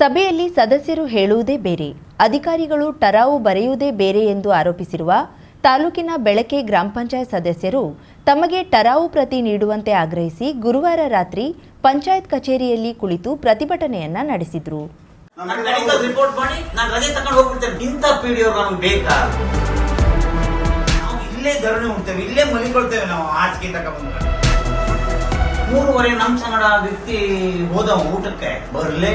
ಸಭೆಯಲ್ಲಿ ಸದಸ್ಯರು ಹೇಳುವುದೇ ಬೇರೆ ಅಧಿಕಾರಿಗಳು ಟರಾವು ಬರೆಯುವುದೇ ಬೇರೆ ಎಂದು ಆರೋಪಿಸಿರುವ ತಾಲೂಕಿನ ಬೆಳಕೆ ಗ್ರಾಮ ಪಂಚಾಯತ್ ಸದಸ್ಯರು ತಮಗೆ ಟರಾವು ಪ್ರತಿ ನೀಡುವಂತೆ ಆಗ್ರಹಿಸಿ ಗುರುವಾರ ರಾತ್ರಿ ಪಂಚಾಯತ್ ಕಚೇರಿಯಲ್ಲಿ ಕುಳಿತು ಪ್ರತಿಭಟನೆಯನ್ನ ನಡೆಸಿದ್ರು ಮೂರುವರೆ ನಮ್ಮ ಸಂಗಡ ವ್ಯಕ್ತಿ ಹೋದ ಊಟಕ್ಕೆ ಬರಲೇ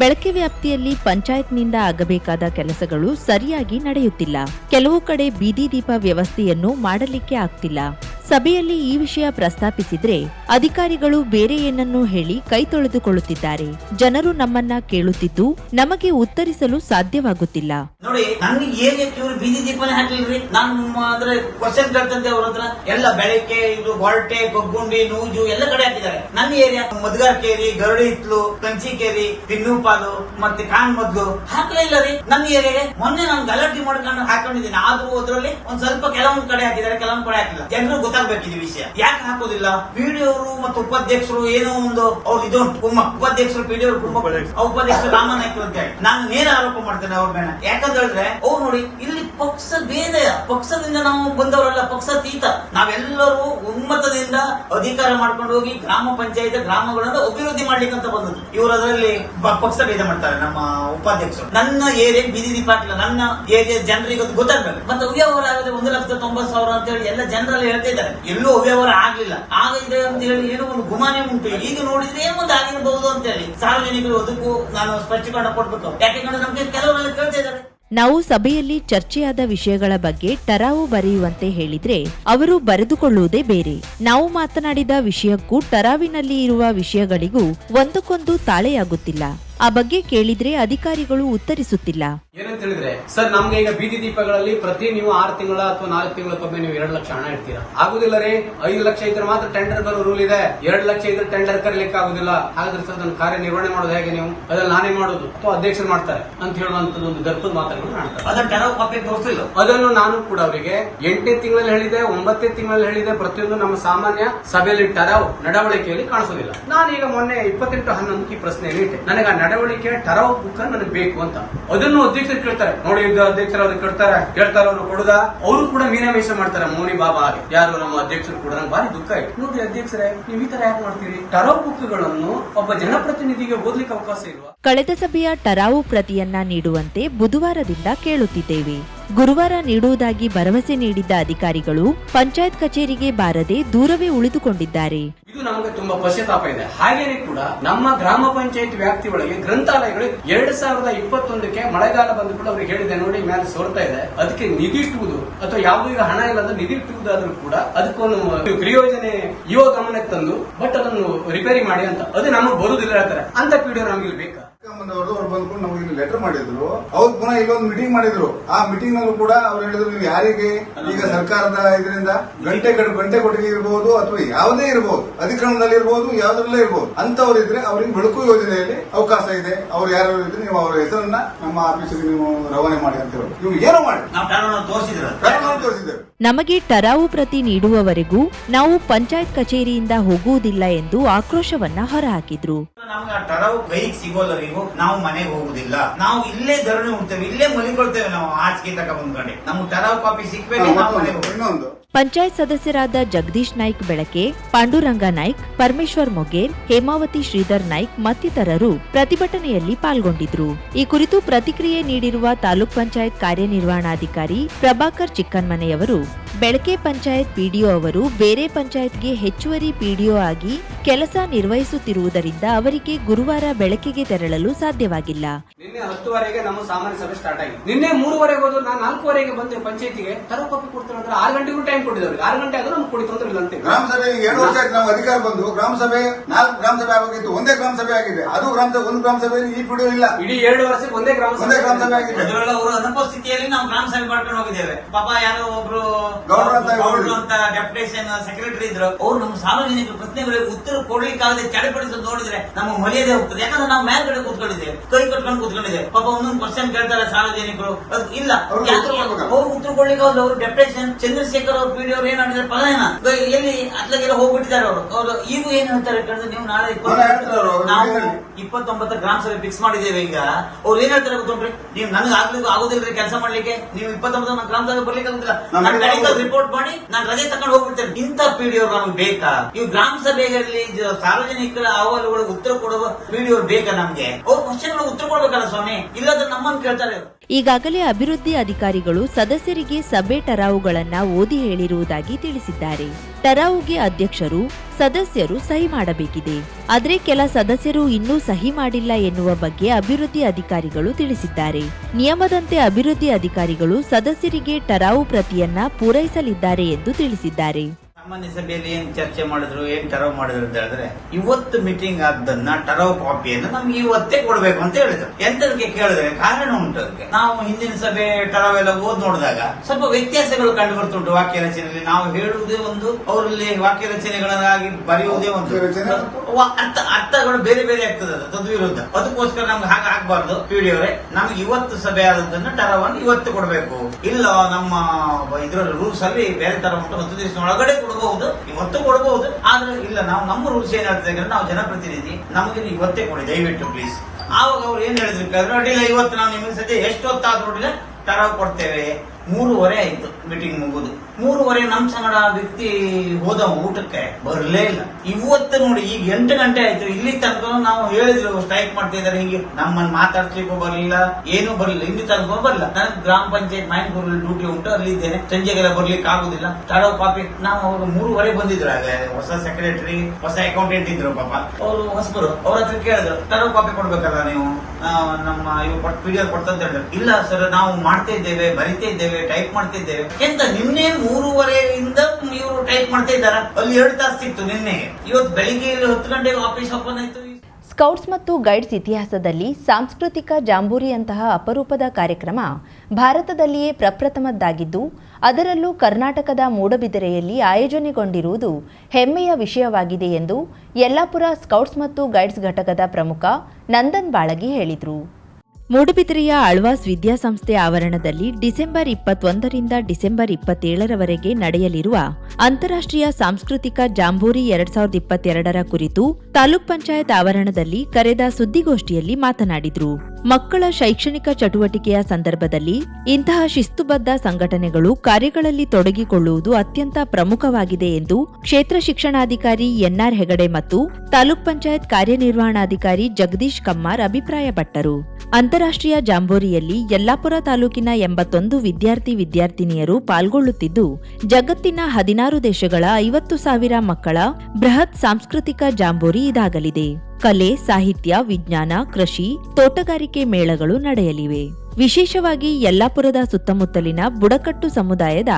ಬೆಳಕೆ ವ್ಯಾಪ್ತಿಯಲ್ಲಿ ಪಂಚಾಯತ್ನಿಂದ ಆಗಬೇಕಾದ ಕೆಲಸಗಳು ಸರಿಯಾಗಿ ನಡೆಯುತ್ತಿಲ್ಲ ಕೆಲವು ಕಡೆ ಬೀದಿ ದೀಪ ವ್ಯವಸ್ಥೆಯನ್ನು ಮಾಡಲಿಕ್ಕೆ ಆಗ್ತಿಲ್ಲ ಸಭೆಯಲ್ಲಿ ಈ ವಿಷಯ ಪ್ರಸ್ತಾಪಿಸಿದ್ರೆ ಅಧಿಕಾರಿಗಳು ಬೇರೆ ಏನನ್ನು ಹೇಳಿ ಕೈ ತೊಳೆದುಕೊಳ್ಳುತ್ತಿದ್ದಾರೆ ಜನರು ನಮ್ಮನ್ನ ಕೇಳುತ್ತಿದ್ದು ನಮಗೆ ಉತ್ತರಿಸಲು ಸಾಧ್ಯವಾಗುತ್ತಿಲ್ಲ ನೋಡಿ ಬೀದಿ ದೀಪನೇ ಹಾಕ್ಲಿಲ್ರಿ ನಮ್ಮ ಅಂದ್ರೆ ಕ್ವಶನ್ ಕೇಳ್ತಂತೆ ಅವ್ರ ಹತ್ರ ಎಲ್ಲ ಬೆಳಕೆ ಇದು ಹೊರಟೆ ಗೊಗ್ಗುಂಡಿ ನೂಜು ಎಲ್ಲ ಕಡೆ ಹಾಕಿದ್ದಾರೆ ನನ್ನ ಏರಿಯಾ ಕೇರಿ ಗರುಡಿ ಇತ್ಲು ಕಂಚಿಕೇರಿ ತಿನ್ನುಪಾಲು ಮತ್ತೆ ಕಾಣ್ ಮೊದ್ಲು ಹಾಕ್ಲೇ ಇಲ್ಲ ರೀ ನನ್ನ ಏರಿಯಾಗೆ ಮೊನ್ನೆ ನಾನು ಗಲಾಟೆ ಮಾಡ್ಕೊಂಡು ಹಾಕೊಂಡಿದ್ದೀನಿ ಆದ್ರೂ ಅದರಲ್ಲಿ ಒಂದ್ ಸ್ವಲ್ಪ ಕೆಲವೊಂದ್ ಕಡೆ ಹಾಕಿದ್ದಾರೆ ಕೆಲವೊಂದ್ ಕಡೆ ಹಾಕಿಲ್ಲ ಜನರು ಗೊತ್ತಾಗ್ಬೇಕು ವಿಷಯ ಯಾಕೆ ಹಾಕೋದಿಲ್ಲ ಪಿಡಿಯವರು ಮತ್ತು ಉಪಾಧ್ಯಕ್ಷರು ಏನೋ ಒಂದು ಅವ್ರು ಇದೊಂದು ಕುಮ್ಮ ಉಪಾಧ್ಯಕ್ಷರು ಪಿಡಿಯವರು ಕುಮ್ಮ ಉಪಾಧ್ಯಕ್ಷರು ನಾಯ್ಕರು ಅಂತ ಹೇಳಿ ನಾನು ನೇರ ಆರೋಪ ಮಾಡ್ತೇನೆ ಅವ್ರ ಮೇಲೆ ಯಾಕಂತ ಹೇಳಿದ್ರೆ ಅವ್ರು ನೋಡಿ ಇಲ್ಲಿ ಪಕ್ಷ ಭೇದ ಪಕ್ಷದಿಂದ ನಾವು ಬಂದವರಲ್ಲ ಪಕ್ಷ ತೀತ ನಾವೆಲ್ಲರೂ ಒಮ್ಮತದಿಂದ ಅಧಿಕಾರ ಮಾಡ್ಕೊಂಡು ಹೋಗಿ ಗ್ರಾಮ ಪಂಚಾಯತ್ ಗ್ರಾಮಗಳನ್ನ ಅಭಿವೃದ್ಧಿ ಮಾಡ್ಲಿಕ್ಕೆ ಅಂತ ಬಂದದ್ದು ಇವರು ಅದರಲ್ಲಿ ಪಕ್ಷ ಭೇದ ಮಾಡ್ತಾರೆ ನಮ್ಮ ಉಪಾಧ್ಯಕ್ಷರು ನನ್ನ ಏರಿಯಾ ಬೀದಿ ದೀಪಾಟ್ಲ ನನ್ನ ಏರಿಯಾ ಜನರಿಗೆ ಗೊತ್ತಾಗ್ಬೇಕು ಮತ್ತೆ ಅವ್ಯವಹಾರ ಆಗಿದೆ ಒಂದು ಲಕ್ಷದ ತೊಂಬತ್ತು ಸಾವಿರ ಅಂತ ಹೇಳಿ ಎಲ್ಲ ಜನರಲ್ಲಿ ಹೇಳ್ತಾ ಇದ್ದಾರೆ ಹೇಳ್ತಾರೆ ಎಲ್ಲೂ ಅವ್ಯವಹಾರ ಆಗ್ಲಿಲ್ಲ ಆಗಿದೆ ಅಂತ ಹೇಳಿ ಏನೋ ಒಂದು ಗುಮಾನೆ ಉಂಟು ಈಗ ನೋಡಿದ್ರೆ ಏನೋ ಒಂದು ಆಗಿರಬಹುದು ಅಂತ ಹೇಳಿ ಸಾರ್ವಜನಿಕರು ಅದಕ್ಕೂ ನಾನು ಸ್ಪಷ್ಟೀಕರಣ ಕೊಡ್ಬೇಕು ಯಾಕೆಂದ್ರೆ ನಮ್ಗೆ ಕೆಲವರೆಲ್ಲ ಕೇಳ್ತಾ ಇದ್ದಾರೆ ನಾವು ಸಭೆಯಲ್ಲಿ ಚರ್ಚೆಯಾದ ವಿಷಯಗಳ ಬಗ್ಗೆ ಟರಾವು ಬರೆಯುವಂತೆ ಹೇಳಿದ್ರೆ ಅವರು ಬರೆದುಕೊಳ್ಳುವುದೇ ಬೇರೆ ನಾವು ಮಾತನಾಡಿದ ವಿಷಯಕ್ಕೂ ಟರಾವಿನಲ್ಲಿ ಇರುವ ವಿಷಯಗಳಿಗೂ ಒಂದಕ್ಕೊಂದು ತಾಳೆಯಾಗುತ್ತಿಲ್ಲ ಆ ಬಗ್ಗೆ ಕೇಳಿದ್ರೆ ಅಧಿಕಾರಿಗಳು ಉತ್ತರಿಸುತ್ತಿಲ್ಲ ಏನಂತ ಹೇಳಿದ್ರೆ ಸರ್ ನಮ್ಗೆ ಈಗ ಬೀದಿ ದೀಪಗಳಲ್ಲಿ ಪ್ರತಿ ನೀವು ಆರು ತಿಂಗಳ ಅಥವಾ ನಾಲ್ಕು ತಿಂಗಳಕ್ಕೊಮ್ಮೆ ನೀವು ಎರಡು ಲಕ್ಷ ಹಣ ಇಡ್ತೀರಾ ಆಗುದಿಲ್ಲ ರೀ ಐದು ಲಕ್ಷ ಇದ್ರೆ ಮಾತ್ರ ಟೆಂಡರ್ ಬರೋ ರೂಲ್ ಇದೆ ಎರಡು ಲಕ್ಷ ಇದ್ರೆ ಟೆಂಡರ್ ಕರೀಲಿಕ್ಕೆ ಆಗುದಿಲ್ಲ ಹಾಗಾದ್ರೆ ಸರ್ ನನ್ನ ಕಾರ್ಯ ನಿರ್ವಹಣೆ ಮಾಡೋದು ಹೇಗೆ ನೀವು ಅದ್ರಲ್ಲಿ ನಾನೇ ಮಾಡೋದು ಅಥವಾ ಅಧ್ಯಕ್ಷರು ಮಾಡ್ತಾರೆ ಅಂತ ಹೇಳುವಂತ ಒಂದು ಗರ್ಭದ ಮಾತುಗಳು ಕಾಪಿ ತೋರಿಸಿಲ್ಲ ಅದನ್ನು ನಾನು ಕೂಡ ಅವರಿಗೆ ಎಂಟನೇ ತಿಂಗಳಲ್ಲಿ ಹೇಳಿದೆ ಒಂಬತ್ತೇ ತಿಂಗಳಲ್ಲಿ ಹೇಳಿದೆ ಪ್ರತಿಯೊಂದು ನಮ್ಮ ಸಾಮಾನ್ಯ ಸಭೆಯಲ್ಲಿ ಇಟ್ಟಾರೆ ನಡವಳಿಕೆಯಲ್ಲಿ ಕಾಣಿಸೋದಿಲ್ಲ ಈಗ ಮೊನ್ನೆ ಇಪ್ಪತ್ತೆಂಟು ಹನ್ನೊಂದಕ್ಕೆ ಪ್ರಶ್ನೆ ಇಟ್ಟೆ ನನಗೆ ನಡವಳಿಕೆ ಟರವ್ ಬುಕ್ ನನಗೆ ಬೇಕು ಅಂತ ಅದನ್ನು ಅಧ್ಯಕ್ಷರು ಕೇಳ್ತಾರೆ ನೋಡಿ ಅಧ್ಯಕ್ಷರು ಅದಕ್ಕೆ ಕೇಳ್ತಾರೆ ಕೇಳ್ತಾರ ಅವರು ಕೊಡುದ ಅವರು ಕೂಡ ಮೀನಾಮೇಷ ಮಾಡ್ತಾರೆ ಮೋನಿ ಬಾಬಾ ಆಗಿ ಯಾರು ನಮ್ಮ ಅಧ್ಯಕ್ಷರು ಕೂಡ ನಂಗೆ ಭಾರಿ ದುಃಖ ಆಯ್ತು ನೋಡಿ ಅಧ್ಯಕ್ಷರೇ ನೀವು ಈ ತರ ಯಾಕೆ ಮಾಡ್ತೀರಿ ಟರವ್ ಬುಕ್ಗಳನ್ನು ಒಬ್ಬ ಜನಪ್ರತಿನಿಧಿಗೆ ಓದ್ಲಿಕ್ಕೆ ಅವಕಾಶ ಇಲ್ವಾ ಕಳೆದ ಸಭೆಯ ಟರಾವು ಪ್ರತಿಯನ್ನ ನೀಡುವಂತೆ ಬುಧವಾರದಿಂದ ಕೇಳುತ್ತಿದ್ದೇವೆ ಗುರುವಾರ ನೀಡುವುದಾಗಿ ಭರವಸೆ ನೀಡಿದ್ದ ಅಧಿಕಾರಿಗಳು ಪಂಚಾಯತ್ ಕಚೇರಿಗೆ ಬಾರದೆ ದೂರವೇ ಉಳಿದುಕೊಂಡಿದ್ದಾರೆ ಇದು ನಮಗೆ ತುಂಬಾ ಪಶ್ಚಾತ್ತಾಪ ಇದೆ ಹಾಗೇನೆ ಕೂಡ ನಮ್ಮ ಗ್ರಾಮ ಪಂಚಾಯತ್ ವ್ಯಾಪ್ತಿ ಒಳಗೆ ಗ್ರಂಥಾಲಯಗಳು ಎರಡ್ ಸಾವಿರದ ಇಪ್ಪತ್ತೊಂದಕ್ಕೆ ಮಳೆಗಾಲ ಬಂದು ಕೂಡ ಅವ್ರಿಗೆ ಹೇಳಿದೆ ನೋಡಿ ಮ್ಯಾಲೆ ಸೋರ್ತಾ ಇದೆ ಅದಕ್ಕೆ ಇಟ್ಟುವುದು ಅಥವಾ ಯಾವುದೇ ಹಣ ಇಲ್ಲ ನಿಧಿ ಇಟ್ಟುವುದಾದ್ರೂ ಕೂಡ ಅದಕ್ಕೊಂದು ಯೋಜನೆ ಯುವ ಗಮನಕ್ಕೆ ತಂದು ಬಟ್ ಅದನ್ನು ರಿಪೇರಿ ಮಾಡಿ ಅಂತ ಅದು ನಮಗೆ ಬರುವುದಿಲ್ಲ ಹೇಳ್ತಾರೆ ಅಂತ ಪೀಡಿಯೋ ನಮಗೆ ಬೇಕಾ ಬಂದವರು ಅವ್ರು ಬಂದ್ಕೊಂಡು ಲೆಟರ್ ಮಾಡಿದ್ರು ಅವ್ರು ಪುನಃ ಇಲ್ಲೊಂದು ಮೀಟಿಂಗ್ ಮಾಡಿದ್ರು ಆ ಮೀಟಿಂಗ್ ನಲ್ಲೂ ಕೂಡ ಅವ್ರು ಹೇಳಿದ್ರು ನೀವು ಯಾರಿಗೆ ಈಗ ಸರ್ಕಾರದ ಇದರಿಂದ ಗಂಟೆ ಗಂಟೆ ಕೊಟ್ಟಿಗೆ ಇರಬಹುದು ಅಥವಾ ಯಾವುದೇ ಇರಬಹುದು ಅಧಿಕರಣದಲ್ಲಿ ಇರಬಹುದು ಯಾವ್ದ್ರಲ್ಲೇ ಇರಬಹುದು ಅಂತವ್ರು ಇದ್ರೆ ಅವ್ರಿಗೆ ಬೆಳಕು ಯೋಜನೆಯಲ್ಲಿ ಅವಕಾಶ ಇದೆ ಅವ್ರು ಯಾರು ಇದ್ರೆ ನೀವು ಅವರ ಹೆಸರನ್ನ ನಮ್ಮ ಆಫೀಸಿಗೆ ನೀವು ರವಾನೆ ಮಾಡಿ ಅಂತ ಹೇಳಿ ನೀವು ಏನೋ ಮಾಡಿ ತೋರಿಸಿದ್ರು ನಮಗೆ ಟರಾವು ಪ್ರತಿ ನೀಡುವವರೆಗೂ ನಾವು ಪಂಚಾಯತ್ ಕಚೇರಿಯಿಂದ ಹೋಗುವುದಿಲ್ಲ ಎಂದು ಆಕ್ರೋಶವನ್ನ ಹೊರಹಾಕಿದ್ರು ನಮ್ಗೆ ಆ ಟರಾವು ಕೈಗೆ ನೀವು ನಾವು ಮನೆಗೆ ಹೋಗುದಿಲ್ಲ ನಾವು ಇಲ್ಲೇ ಧರಣಿ ಹುಡ್ತೇವೆ ಇಲ್ಲೇ ಮಲಿಕೊಳ್ತೇವೆ ನಾವು ಹಾಸಿಗೆ ತಗೊಂಡ್ಬಂದ್ಕೊಂಡೆ ನಮ್ಗೆ ಟರಾವ್ ಕಾಪಿ ಸಿಕ್ಬೇಕು ಪಂಚಾಯತ್ ಸದಸ್ಯರಾದ ಜಗದೀಶ್ ನಾಯ್ಕ್ ಬೆಳಕೆ ಪಾಂಡುರಂಗ ನಾಯ್ಕ್ ಪರಮೇಶ್ವರ್ ಮೊಗೇರ್ ಹೇಮಾವತಿ ಶ್ರೀಧರ್ ನಾಯ್ಕ್ ಮತ್ತಿತರರು ಪ್ರತಿಭಟನೆಯಲ್ಲಿ ಪಾಲ್ಗೊಂಡಿದ್ರು ಈ ಕುರಿತು ಪ್ರತಿಕ್ರಿಯೆ ನೀಡಿರುವ ತಾಲೂಕ್ ಪಂಚಾಯತ್ ಕಾರ್ಯನಿರ್ವಹಣಾಧಿಕಾರಿ ಪ್ರಭಾಕರ್ ಚಿಕ್ಕನ್ಮನೆಯವರು ಬೆಳಕೆ ಪಂಚಾಯತ್ ಪಿಡಿಒ ಅವರು ಬೇರೆ ಪಂಚಾಯತ್ಗೆ ಹೆಚ್ಚುವರಿ ಪಿಡಿಒ ಆಗಿ ಕೆಲಸ ನಿರ್ವಹಿಸುತ್ತಿರುವುದರಿಂದ ಅವರಿಗೆ ಗುರುವಾರ ಬೆಳಕಿಗೆ ತೆರಳಲು ಸಾಧ್ಯವಾಗಿಲ್ಲ ನಿನ್ನೆ ನಮ್ಮ ಸಾಮಾನ್ಯ ಸಭೆ ಸ್ಟಾರ್ಟ್ ಆಗಿದೆ ನಿನ್ನೆ ಮೂರುವರೆಗೆ ಹೋದ್ರು ನಾನು ನಾಲ್ಕುವರೆಗೆ ಬಂದೆ ಪಂಚಾಯತಿಗೆ ಕೊಡ್ತಾರೆ ಅಂದ್ರೆ ಆರು ಗಂಟೆಗೂ ಟೈಮ್ ಕೊಟ್ಟಿದ್ದಾರೆ ಆರು ಗಂಟೆ ಆದ್ರೂ ನಮ್ಗೆ ಕೊಡಿ ತೊಂದ್ರೆ ಇಲ್ಲ ಅಂತ ಗ್ರಾಮ ಸಭೆ ಎರಡು ವರ್ಷ ಆಯ್ತು ನಾವು ಅಧಿಕಾರ ಬಂದು ಗ್ರಾಮ ಸಭೆ ನಾಲ್ಕು ಗ್ರಾಮ ಸಭೆ ಒಂದೇ ಗ್ರಾಮ ಸಭೆ ಆಗಿದೆ ಅದು ಗ್ರಾಮ ಸಭೆ ಒಂದು ಗ್ರಾಮ ಸಭೆ ಈ ಪಿಡಿಯೋ ಇಲ್ಲ ಇಡೀ ಎರಡು ವರ್ಷಕ್ಕೆ ಒಂದೇ ಗ್ರಾಮ ಒಂದೇ ಗ್ರಾಮ ಸಭೆ ಆಗಿದೆ ಅವರ ಅನುಪಸ್ಥಿತಿಯಲ್ಲಿ ನಾವು ಗ್ರಾಮ ಸಭೆ ಮಾಡ್ಕೊಂಡು ಹೋಗಿದ್ದೇವೆ ಪಾಪ ಯಾರೋ ಒಬ್ರು ಅಂತ ಡೆಪ್ಯುಟೇಷನ್ ಸೆಕ್ರೆಟರಿ ಇದ್ರು ಅವ್ರು ನಮ್ಮ ಸಾರ್ವಜನಿಕ ಪ್ರಶ್ನೆಗಳಿಗೆ ಉತ್ತರ ಕೊಡ್ಲಿಕ್ಕಾಗದೆ ಚಡಪಡಿಸೋದು ನೋಡಿದ್ರೆ ನಮ್ಮ ಮರ್ಯಾದೆ ಹೋಗ್ತದೆ ಯಾಕಂದ್ರೆ ನಾವು ಮೇಲ್ಗಡೆ ಕೂತ್ಕೊಂಡಿದ್ದೇವೆ ಕೈ ಕಟ್ಕೊಂಡು ಕೂತ್ಕೊಂಡಿದ್ದೇವೆ ಪಾಪ ಒಂದೊಂದು ಕ್ವಶನ್ ಕೇಳ್ತಾರೆ ಸಾರ್ವಜನಿಕರು ಇಲ್ಲ ಅವ್ರು ಉತ್ತರ ಕೊಡ್ಲಿಕ್ಕೆ ಅವ್ರು ಡೆಪ್ಯುಟೇಷನ್ ಚಂದ್ರಶೇಖರ್ ಅವ್ರು ಪಿ ಡಿ ಏನ್ ಮಾಡಿದ್ರೆ ಎಲ್ಲಿ ಅತ್ಲಗೆಲ್ಲ ಹೋಗ್ಬಿಟ್ಟಿದ್ದಾರೆ ಅವರು ಅವರು ಈಗ ಏನ್ ಹೇಳ್ತಾರೆ ಕೇಳಿದ್ರೆ ನೀವು ನಾಳೆ ನಾವು ಇಪ್ಪತ್ತೊಂಬತ್ತು ಗ್ರಾಮ ಸಭೆ ಫಿಕ್ಸ್ ಮಾಡಿದ್ದೇವೆ ಈಗ ಅವ್ರು ಏನ್ ಹೇಳ್ತಾರೆ ಗೊತ್ತೊಂಬ್ರಿ ನೀವು ನನಗೆ ಆಗ್ಲಿಕ್ಕೂ ಆಗೋದಿಲ್ಲ ಕೆಲಸ ಮಾಡ್ಲಿಕ್ಕೆ ನೀವು ಇಪ್ಪತ್ತೊಂಬತ್ತು ನಮ್ಮ ಗ್ರಾಮ ಸಭೆ ಬರ್ಲಿಕ್ಕೆ ಆಗುದಿಲ್ಲ ನಾನು ರಿಪೋರ್ಟ್ ಮಾಡಿ ನಾನು ರಜೆ ತಕೊಂಡು ಹೋಗ್ಬಿಡ್ತೇನೆ ಇಂಥ ಪಿ ನಮ್ಗೆ ಬೇಕಾ ಇವ್ ಗ್ರಾಮ ಸಭೆಗಳಲ್ಲಿ ಸಾರ್ವಜನಿಕರ ಅಹವಾಲುಗಳಿಗೆ ಉತ್ತರ ಕೊಡುವ ಪಿ ಬೇಕಾ ನಮ್ಗೆ ಅವ್ರು ಕ್ವಶನ್ ಉತ್ತರ ಕೊಡ್ಬೇಕಲ್ಲ ಸ್ವಾಮಿ ಇಲ್ಲಾದ್ರೆ ನಮ್ಮನ್ನು ಕೇಳ್ತಾರೆ ಈಗಾಗಲೇ ಅಭಿವೃದ್ಧಿ ಅಧಿಕಾರಿಗಳು ಸದಸ್ಯರಿಗೆ ಸಭೆ ಟರಾವುಗಳನ್ನು ಓದಿ ಹೇಳಿರುವುದಾಗಿ ತಿಳಿಸಿದ್ದಾರೆ ಟರಾವುಗೆ ಅಧ್ಯಕ್ಷರು ಸದಸ್ಯರು ಸಹಿ ಮಾಡಬೇಕಿದೆ ಆದರೆ ಕೆಲ ಸದಸ್ಯರು ಇನ್ನೂ ಸಹಿ ಮಾಡಿಲ್ಲ ಎನ್ನುವ ಬಗ್ಗೆ ಅಭಿವೃದ್ಧಿ ಅಧಿಕಾರಿಗಳು ತಿಳಿಸಿದ್ದಾರೆ ನಿಯಮದಂತೆ ಅಭಿವೃದ್ಧಿ ಅಧಿಕಾರಿಗಳು ಸದಸ್ಯರಿಗೆ ಟರಾವು ಪ್ರತಿಯನ್ನ ಪೂರೈಸಲಿದ್ದಾರೆ ಎಂದು ತಿಳಿಸಿದ್ದಾರೆ ಸಾಮಾನ್ಯ ಸಭೆಯಲ್ಲಿ ಏನ್ ಚರ್ಚೆ ಮಾಡಿದ್ರು ಏನ್ ಟರವ್ ಮಾಡಿದ್ರು ಅಂತ ಹೇಳಿದ್ರೆ ಇವತ್ತು ಮೀಟಿಂಗ್ ಆದ್ದನ್ನ ಟರವ್ ಕಾಪಿಯನ್ನು ನಮ್ಗೆ ಇವತ್ತೇ ಕೊಡಬೇಕು ಅಂತ ಹೇಳಿದ್ರು ಎಂತದಕ್ಕೆ ಕೇಳಿದ್ರೆ ಕಾರಣ ಉಂಟು ಅದಕ್ಕೆ ನಾವು ಹಿಂದಿನ ಸಭೆ ಟರವ್ ಎಲ್ಲ ಓದ್ ನೋಡಿದಾಗ ಸ್ವಲ್ಪ ವ್ಯತ್ಯಾಸಗಳು ಕಂಡು ಬರ್ತುಂಟು ವಾಕ್ಯ ರಚನೆಯಲ್ಲಿ ನಾವು ಹೇಳುವುದೇ ಒಂದು ಅವರಲ್ಲಿ ವಾಕ್ಯ ರಚನೆಗಳನ್ನಾಗಿ ಬರೆಯುವುದೇ ಒಂದು ಅರ್ಥ ಅರ್ಥಗಳು ಬೇರೆ ಬೇರೆ ಆಗ್ತದೆ ತದ್ವಿರುದ್ಧ ಅದಕ್ಕೋಸ್ಕರ ನಮ್ಗೆ ಹಾಗೆ ಆಗ್ಬಾರ್ದು ಪಿಡಿಯವರೇ ನಮ್ಗೆ ಇವತ್ತು ಸಭೆ ಆದದ್ದನ್ನ ಟರವನ್ನು ಇವತ್ತು ಕೊಡಬೇಕು ಇಲ್ಲ ನಮ್ಮ ಇದರಲ್ಲಿ ರೂಲ್ಸ್ ಅಲ್ಲಿ ಬೇರೆ ತರ ಉಂಟು ಹತ್ತು ದಿವಸ ಒಳಗಡೆ ಕೊಡಬಹುದು ಇವತ್ತು ಕೊಡಬಹುದು ಆದ್ರೆ ಇಲ್ಲ ನಾವು ನಮ್ಮ ರೂಲ್ಸ್ ಏನ್ ಹೇಳ್ತಾ ನಾವು ಜನಪ್ರತಿನಿಧಿ ನಮಗೆ ಇವತ್ತೇ ಕೊಡಿ ದಯವಿಟ್ಟು ಪ್ಲೀಸ್ ಆವಾಗ ಅವ್ರು ಏನ್ ಹೇಳಿದ್ರು ಅಡ್ಡಿಲ್ಲ ಇವತ್ತು ನಾವು ನಿಮಗೆ ಸದ್ಯ ಎಷ್ಟು ಹೊತ್ತಾದ್ರೂ ತರ ಕೊಡ್ತೇವೆ ಮೂರುವರೆ ಆಯ್ತು ಮೀಟಿಂಗ್ ಮುಗುದು ಮೂರುವರೆ ನಮ್ಮ ಸಂಗಡ ವ್ಯಕ್ತಿ ಹೋದ ಊಟಕ್ಕೆ ಬರಲೇ ಇಲ್ಲ ಇವತ್ತು ನೋಡಿ ಈಗ ಎಂಟು ಗಂಟೆ ಆಯ್ತು ಇಲ್ಲಿ ತನಕ ನಾವು ಹೇಳಿದ್ರು ಸ್ಟ್ರೈಕ್ ಮಾಡ್ತಾ ಇದಾರೆ ಹಿಂಗೆ ನಮ್ಮನ್ನ ಮಾತಾಡ್ಸ್ಲಿಕ್ಕೂ ಬರಲಿಲ್ಲ ಏನು ಬರಲಿಲ್ಲ ಇಲ್ಲಿ ತನಕ ಬರಲ್ಲ ನನಗೆ ಗ್ರಾಮ ಪಂಚಾಯತ್ ಮಾಯನ್ಪುರಲ್ಲಿ ಡ್ಯೂಟಿ ಉಂಟು ಅಲ್ಲಿ ಇದ್ದೇನೆ ಸಂಜೆಗೆಲ್ಲ ಬರ್ಲಿಕ್ಕೆ ಆಗುದಿಲ್ಲ ತರೋ ಪಾಪಿ ನಾವು ಅವರು ಮೂರುವರೆ ಬಂದಿದ್ರು ಆಗ ಹೊಸ ಸೆಕ್ರೆಟರಿ ಹೊಸ ಅಕೌಂಟೆಂಟ್ ಇದ್ರು ಪಾಪ ಅವರು ಹೊಸಬರು ಅವ್ರ ಹತ್ರ ಕೇಳಿದ್ರು ತರೋ ಕಾಪಿ ಕೊಡ್ಬೇಕಲ್ಲ ನೀವು ನಮ್ಮ ಇವ್ ಕೊಟ್ಟು ಪಿ ಡಿ ಆರ್ ಕೊಡ್ತಂತ ಹೇಳಿದ್ರು ಇಲ್ಲ ಸರ್ ನಾವು ಮಾಡ್ತಾ ಇದ್ದೇವೆ ಬರಿತಾ ಇದ್ದೇವೆ ಟೈಪ್ ಮಾಡ್ತಾ ಎಂತ ನಿಮ್ನೇನು ಮೂರುವರೆಯಿಂದ ಇವರು ಟೈಪ್ ಮಾಡ್ತಾ ಅಲ್ಲಿ ಎರಡು ತಾಸು ನಿನ್ನೆ ಇವತ್ತು ಬೆಳಿಗ್ಗೆ ಹತ್ತು ಗಂಟೆಗೆ ಆಫೀಸ್ ಓಪನ್ ಆಯ್ತು ಸ್ಕೌಟ್ಸ್ ಮತ್ತು ಗೈಡ್ಸ್ ಇತಿಹಾಸದಲ್ಲಿ ಸಾಂಸ್ಕೃತಿಕ ಜಾಂಬೂರಿಯಂತಹ ಅಪರೂಪದ ಕಾರ್ಯಕ್ರಮ ಭಾರತದಲ್ಲಿಯೇ ಪ್ರಪ್ರಥಮದ್ದಾಗಿದ್ದು ಅದರಲ್ಲೂ ಕರ್ನಾಟಕದ ಮೂಡಬಿದಿರೆಯಲ್ಲಿ ಆಯೋಜನೆಗೊಂಡಿರುವುದು ಹೆಮ್ಮೆಯ ವಿಷಯವಾಗಿದೆ ಎಂದು ಯಲ್ಲಾಪುರ ಸ್ಕೌಟ್ಸ್ ಮತ್ತು ಗೈಡ್ಸ್ ಘಟಕದ ಪ್ರಮುಖ ನಂದನ್ ಬಾಳಗಿ ಹೇಳಿದರು ಮೂಡುಬಿದಿರೆಯ ಅಳ್ವಾಸ್ ವಿದ್ಯಾಸಂಸ್ಥೆ ಆವರಣದಲ್ಲಿ ಡಿಸೆಂಬರ್ ಇಪ್ಪತ್ತೊಂದರಿಂದ ಡಿಸೆಂಬರ್ ಇಪ್ಪತ್ತೇಳರವರೆಗೆ ನಡೆಯಲಿರುವ ಅಂತಾರಾಷ್ಟ್ರೀಯ ಸಾಂಸ್ಕೃತಿಕ ಜಾಂಬೂರಿ ಎರಡ್ ಸಾವಿರದ ಇಪ್ಪತ್ತೆರಡರ ಕುರಿತು ತಾಲೂಕ್ ಪಂಚಾಯತ್ ಆವರಣದಲ್ಲಿ ಕರೆದ ಸುದ್ದಿಗೋಷ್ಠಿಯಲ್ಲಿ ಮಾತನಾಡಿದರು ಮಕ್ಕಳ ಶೈಕ್ಷಣಿಕ ಚಟುವಟಿಕೆಯ ಸಂದರ್ಭದಲ್ಲಿ ಇಂತಹ ಶಿಸ್ತುಬದ್ಧ ಸಂಘಟನೆಗಳು ಕಾರ್ಯಗಳಲ್ಲಿ ತೊಡಗಿಕೊಳ್ಳುವುದು ಅತ್ಯಂತ ಪ್ರಮುಖವಾಗಿದೆ ಎಂದು ಕ್ಷೇತ್ರ ಶಿಕ್ಷಣಾಧಿಕಾರಿ ಎನ್ಆರ್ ಹೆಗಡೆ ಮತ್ತು ತಾಲೂಕ್ ಪಂಚಾಯತ್ ಕಾರ್ಯನಿರ್ವಹಣಾಧಿಕಾರಿ ಜಗದೀಶ್ ಕಮ್ಮಾರ್ ಅಭಿಪ್ರಾಯಪಟ್ಟರು ಅಂತಾರಾಷ್ಟ್ರೀಯ ಜಾಂಬೋರಿಯಲ್ಲಿ ಯಲ್ಲಾಪುರ ತಾಲೂಕಿನ ಎಂಬತ್ತೊಂದು ವಿದ್ಯಾರ್ಥಿ ವಿದ್ಯಾರ್ಥಿನಿಯರು ಪಾಲ್ಗೊಳ್ಳುತ್ತಿದ್ದು ಜಗತ್ತಿನ ಹದಿನಾರು ದೇಶಗಳ ಐವತ್ತು ಸಾವಿರ ಮಕ್ಕಳ ಬೃಹತ್ ಸಾಂಸ್ಕೃತಿಕ ಜಾಂಬೋರಿ ಇದಾಗಲಿದೆ ಕಲೆ ಸಾಹಿತ್ಯ ವಿಜ್ಞಾನ ಕೃಷಿ ತೋಟಗಾರಿಕೆ ಮೇಳಗಳು ನಡೆಯಲಿವೆ ವಿಶೇಷವಾಗಿ ಯಲ್ಲಾಪುರದ ಸುತ್ತಮುತ್ತಲಿನ ಬುಡಕಟ್ಟು ಸಮುದಾಯದ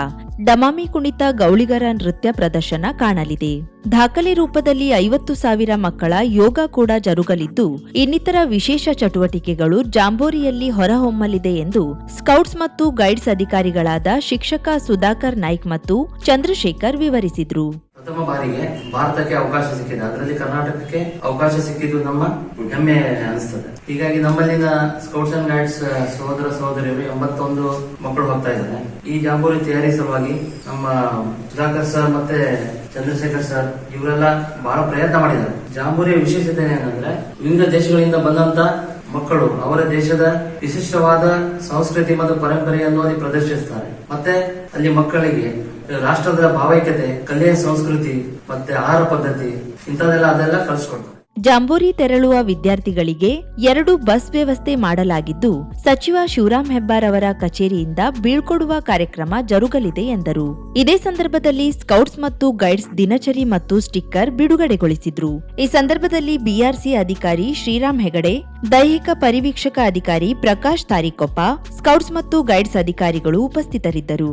ಡಮಾಮಿ ಕುಣಿತ ಗೌಳಿಗರ ನೃತ್ಯ ಪ್ರದರ್ಶನ ಕಾಣಲಿದೆ ದಾಖಲೆ ರೂಪದಲ್ಲಿ ಐವತ್ತು ಸಾವಿರ ಮಕ್ಕಳ ಯೋಗ ಕೂಡ ಜರುಗಲಿದ್ದು ಇನ್ನಿತರ ವಿಶೇಷ ಚಟುವಟಿಕೆಗಳು ಜಾಂಬೋರಿಯಲ್ಲಿ ಹೊರಹೊಮ್ಮಲಿದೆ ಎಂದು ಸ್ಕೌಟ್ಸ್ ಮತ್ತು ಗೈಡ್ಸ್ ಅಧಿಕಾರಿಗಳಾದ ಶಿಕ್ಷಕ ಸುಧಾಕರ್ ನಾಯ್ಕ್ ಮತ್ತು ಚಂದ್ರಶೇಖರ್ ವಿವರಿಸಿದರು ಪ್ರಥಮ ಬಾರಿಗೆ ಭಾರತಕ್ಕೆ ಅವಕಾಶ ಸಿಕ್ಕಿದೆ ಅದರಲ್ಲಿ ಕರ್ನಾಟಕಕ್ಕೆ ಅವಕಾಶ ಸಿಕ್ಕಿದ್ದು ನಮ್ಮ ಹೆಮ್ಮೆ ಅನಿಸ್ತದೆ ಹೀಗಾಗಿ ನಮ್ಮಲ್ಲಿನ ಸ್ಕೌಟ್ಸ್ ಅಂಡ್ ಗೈಡ್ಸ್ ಸಹೋದರ ಸಹೋದರಿಯರು ಎಂಬತ್ತೊಂದು ಮಕ್ಕಳು ಹೋಗ್ತಾ ಇದ್ದಾರೆ ಈ ಜಾಂಬೂರಿ ತಯಾರಿ ಸಲುವಾಗಿ ನಮ್ಮ ಸುಧಾಕರ್ ಸರ್ ಮತ್ತೆ ಚಂದ್ರಶೇಖರ್ ಸರ್ ಇವರೆಲ್ಲ ಬಹಳ ಪ್ರಯತ್ನ ಮಾಡಿದ್ದಾರೆ ಜಾಂಬೂರಿಯ ವಿಶೇಷತೆ ಏನಂದ್ರೆ ವಿವಿಧ ದೇಶಗಳಿಂದ ಬಂದಂತ ಮಕ್ಕಳು ಅವರ ದೇಶದ ವಿಶಿಷ್ಟವಾದ ಸಂಸ್ಕೃತಿ ಮತ್ತು ಪರಂಪರೆಯನ್ನು ಅಲ್ಲಿ ಪ್ರದರ್ಶಿಸ್ತಾರೆ ಮತ್ತೆ ಅಲ್ಲಿ ಮಕ್ಕಳಿಗೆ ರಾಷ್ಟ್ರದ ಭಾವೈಕ್ಯತೆ ಕಲೆಯ ಸಂಸ್ಕೃತಿ ಮತ್ತೆ ಆಹಾರ ಪದ್ಧತಿ ಇಂಥದೆಲ್ಲ ಅದೆಲ್ಲ ಕಳ್ಸಿಕೊಡ್ತಾರೆ ಜಂಬೂರಿ ತೆರಳುವ ವಿದ್ಯಾರ್ಥಿಗಳಿಗೆ ಎರಡು ಬಸ್ ವ್ಯವಸ್ಥೆ ಮಾಡಲಾಗಿದ್ದು ಸಚಿವ ಶಿವರಾಮ್ ಹೆಬ್ಬಾರ್ ಅವರ ಕಚೇರಿಯಿಂದ ಬೀಳ್ಕೊಡುವ ಕಾರ್ಯಕ್ರಮ ಜರುಗಲಿದೆ ಎಂದರು ಇದೇ ಸಂದರ್ಭದಲ್ಲಿ ಸ್ಕೌಟ್ಸ್ ಮತ್ತು ಗೈಡ್ಸ್ ದಿನಚರಿ ಮತ್ತು ಸ್ಟಿಕ್ಕರ್ ಬಿಡುಗಡೆಗೊಳಿಸಿದ್ರು ಈ ಸಂದರ್ಭದಲ್ಲಿ ಬಿಆರ್ಸಿ ಅಧಿಕಾರಿ ಶ್ರೀರಾಮ್ ಹೆಗಡೆ ದೈಹಿಕ ಪರಿವೀಕ್ಷಕ ಅಧಿಕಾರಿ ಪ್ರಕಾಶ್ ತಾರಿಕೊಪ್ಪ ಸ್ಕೌಟ್ಸ್ ಮತ್ತು ಗೈಡ್ಸ್ ಅಧಿಕಾರಿಗಳು ಉಪಸ್ಥಿತರಿದ್ದರು